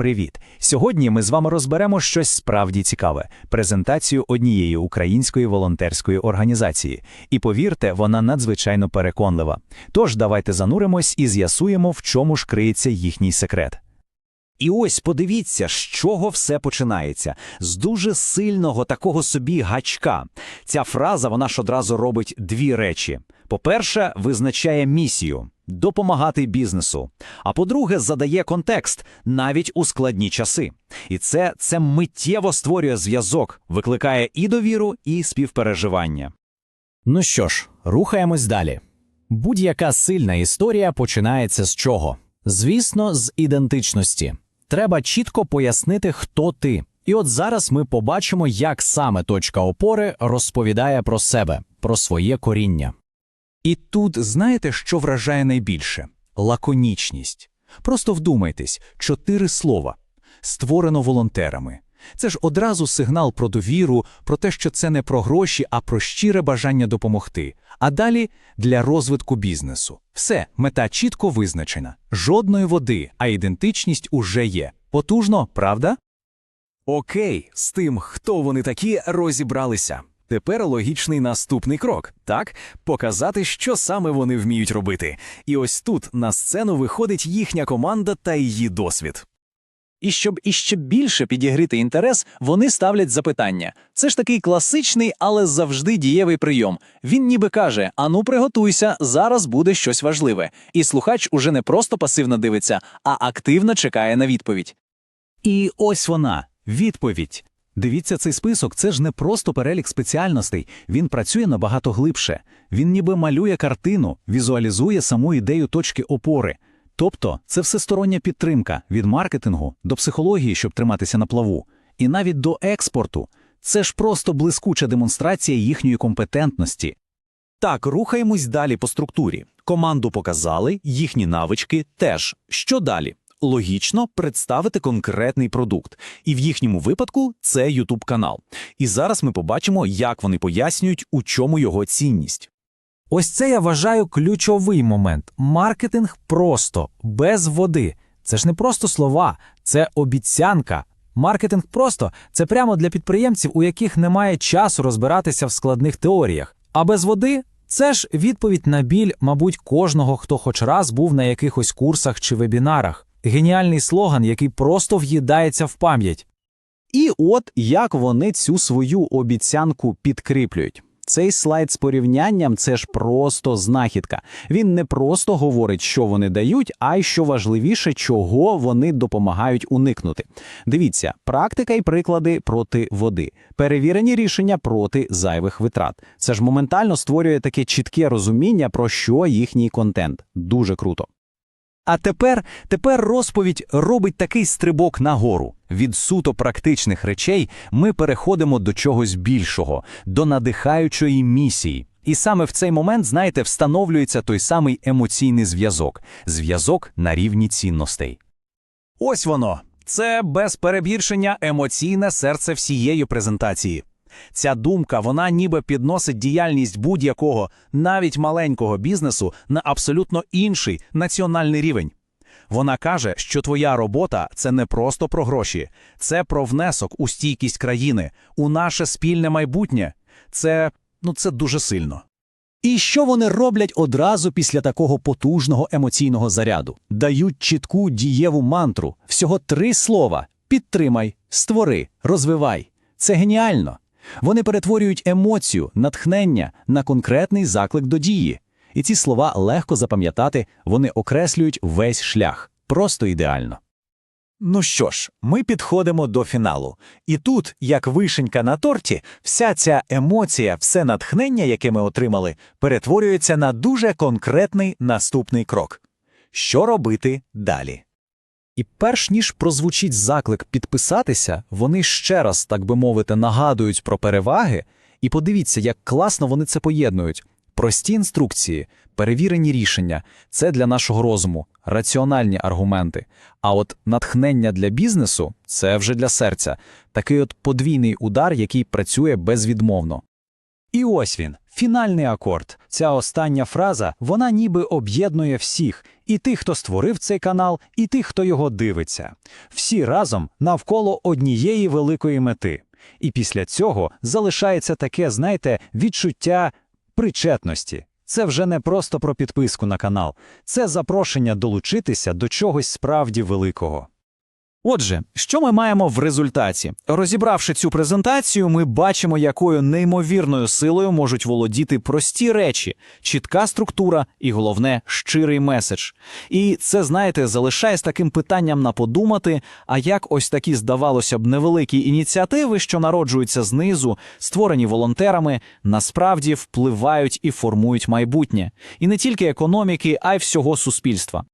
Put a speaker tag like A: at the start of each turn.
A: Привіт! Сьогодні ми з вами розберемо щось справді цікаве презентацію однієї української волонтерської організації. І повірте, вона надзвичайно переконлива. Тож давайте зануримось і з'ясуємо, в чому ж криється їхній секрет.
B: І ось подивіться, з чого все починається. З дуже сильного такого собі гачка. Ця фраза вона ж одразу робить дві речі: по-перше, визначає місію допомагати бізнесу. А по-друге, задає контекст навіть у складні часи. І це, це миттєво створює зв'язок, викликає і довіру, і співпереживання.
C: Ну що ж, рухаємось далі. Будь-яка сильна історія починається з чого? Звісно, з ідентичності. Треба чітко пояснити, хто ти. І от зараз ми побачимо, як саме точка опори розповідає про себе, про своє коріння.
A: І тут знаєте, що вражає найбільше? Лаконічність. Просто вдумайтесь, чотири слова. Створено волонтерами. Це ж одразу сигнал про довіру, про те, що це не про гроші, а про щире бажання допомогти. А далі для розвитку бізнесу. Все, мета чітко визначена. Жодної води, а ідентичність уже є. Потужно, правда?
B: Окей, з тим, хто вони такі, розібралися. Тепер логічний наступний крок, так? Показати, що саме вони вміють робити. І ось тут на сцену виходить їхня команда та її досвід.
D: І щоб іще більше підігріти інтерес, вони ставлять запитання. Це ж такий класичний, але завжди дієвий прийом. Він ніби каже: Ану, приготуйся, зараз буде щось важливе. І слухач уже не просто пасивно дивиться, а активно чекає на відповідь.
A: І ось вона відповідь. Дивіться цей список, це ж не просто перелік спеціальностей, він працює набагато глибше. Він ніби малює картину, візуалізує саму ідею точки опори. Тобто це всестороння підтримка від маркетингу до психології, щоб триматися на плаву, і навіть до експорту. Це ж просто блискуча демонстрація їхньої компетентності.
B: Так, рухаємось далі по структурі. Команду показали, їхні навички теж. Що далі? Логічно представити конкретний продукт, і в їхньому випадку це YouTube канал. І зараз ми побачимо, як вони пояснюють, у чому його цінність.
C: Ось це я вважаю ключовий момент. Маркетинг просто, без води. Це ж не просто слова, це обіцянка. Маркетинг просто це прямо для підприємців, у яких немає часу розбиратися в складних теоріях. А без води це ж відповідь на біль, мабуть, кожного, хто хоч раз був на якихось курсах чи вебінарах. Геніальний слоган, який просто в'їдається в пам'ять.
B: І от як вони цю свою обіцянку підкріплюють. Цей слайд з порівнянням це ж просто знахідка. Він не просто говорить, що вони дають, а й що важливіше, чого вони допомагають уникнути. Дивіться, практика і приклади проти води, перевірені рішення проти зайвих витрат. Це ж моментально створює таке чітке розуміння, про що їхній контент. Дуже круто.
A: А тепер, тепер розповідь робить такий стрибок нагору. Від суто практичних речей ми переходимо до чогось більшого, до надихаючої місії. І саме в цей момент, знаєте, встановлюється той самий емоційний зв'язок зв'язок на рівні цінностей.
B: Ось воно. Це без перебільшення емоційне серце всієї презентації. Ця думка, вона ніби підносить діяльність будь-якого, навіть маленького бізнесу на абсолютно інший національний рівень. Вона каже, що твоя робота це не просто про гроші, це про внесок у стійкість країни, у наше спільне майбутнє. Це ну це дуже сильно. І що вони роблять одразу після такого потужного емоційного заряду? Дають чітку дієву мантру, всього три слова: підтримай, створи, розвивай. Це геніально. Вони перетворюють емоцію, натхнення на конкретний заклик до дії. І ці слова легко запам'ятати, вони окреслюють весь шлях. Просто ідеально. Ну що ж, ми підходимо до фіналу. І тут, як вишенька на торті, вся ця емоція, все натхнення, яке ми отримали, перетворюється на дуже конкретний наступний крок. Що робити далі?
C: І перш ніж прозвучить заклик підписатися, вони ще раз, так би мовити, нагадують про переваги, і подивіться, як класно вони це поєднують. Прості інструкції, перевірені рішення це для нашого розуму, раціональні аргументи. А от натхнення для бізнесу це вже для серця, такий от подвійний удар, який працює безвідмовно.
B: І ось він,
C: Фінальний акорд. Ця остання фраза, вона ніби об'єднує всіх: і тих, хто створив цей канал, і тих, хто його дивиться. Всі разом навколо однієї великої мети. І після цього залишається таке, знаєте, відчуття причетності. Це вже не просто про підписку на канал, це запрошення долучитися до чогось справді великого.
B: Отже, що ми маємо в результаті? Розібравши цю презентацію, ми бачимо, якою неймовірною силою можуть володіти прості речі, чітка структура і, головне, щирий меседж. І це, знаєте, залишає з таким питанням на подумати, а як ось такі, здавалося б, невеликі ініціативи, що народжуються знизу, створені волонтерами, насправді впливають і формують майбутнє. І не тільки економіки, а й всього суспільства.